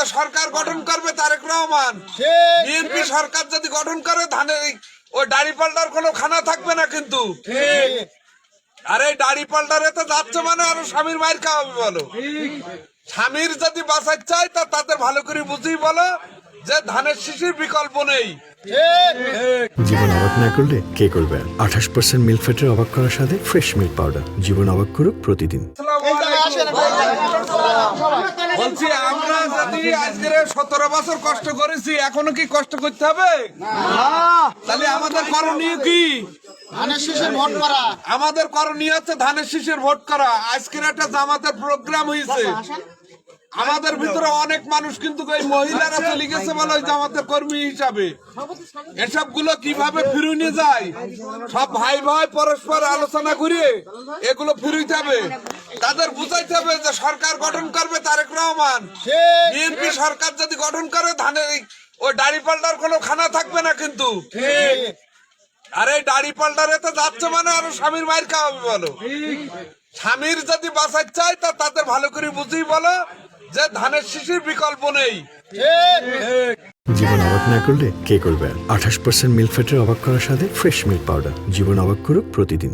যে সরকার গঠন করবে তারেক রহমান বিএনপি সরকার যদি গঠন করে ধানের ওই দাড়ি পাল্টার কোনো খানা থাকবে না কিন্তু। আরে দাড়ি পাল্টারে তো যাচ্ছে মানে আরও স্বামীর মায়ের খাওয়াবে বলো। স্বামীর যদি বাঁচার চাই তা তাদের ভালো করে বুঝেই বলো যে ধানের শিশির বিকল্প নেই। জীবন অবাক না করলে কে করবে আঠাশ পার্সেন্ট মিল্ক ফ্যাটের অবাক করার সাথে ফ্রেশ মিল্ক পাউডার জীবন অবাক করুক প্রতিদিন। বলছি আমরা যদি আজকের সতেরো বছর কষ্ট করেছি এখনও কি কষ্ট করতে হবে? তাহলে আমাদের করণীয় কি? ধানের শীষের ভোট করা। আমাদের করণীয় হচ্ছে ধানের শীষের ভোট করা। আজকের একটা জামাতের প্রোগ্রাম হয়েছে। আমাদের ভিতরে অনেক মানুষ কিন্তু মহিলারা চলে গেছে বলে কর্মী হিসাবে। এসবগুলো কীভাবে যায়? সব ভাই ভাই পরস্পর আলোচনা এগুলো ফিরিতে হবে তাদের বুঝাইতে হবে যে সরকার গঠন করবে তারেক রহমান। বিএনপি সরকার যদি গঠন করে, ধানের ওই দাড়ি পাল্টার কোনো খানা থাকবে না কিন্তু। আরে দাড়ি পাল্টারে তো যাচ্ছে মানে আরও স্বামীর মায়ের খাওয়াবে বলো। স্বামীর যদি বাঁচার চাই তা তাদের ভালো করে বুঝেই বলো। যে ধানের শিশির বিকল্প নেই। জীবন অবাক না করলে কে করবে আঠাশ পার্সেন্ট মিল্ক ফ্যাটের অবাক করার সাথে ফ্রেশ মিল্ক পাউডার জীবন অবাক করুক প্রতিদিন।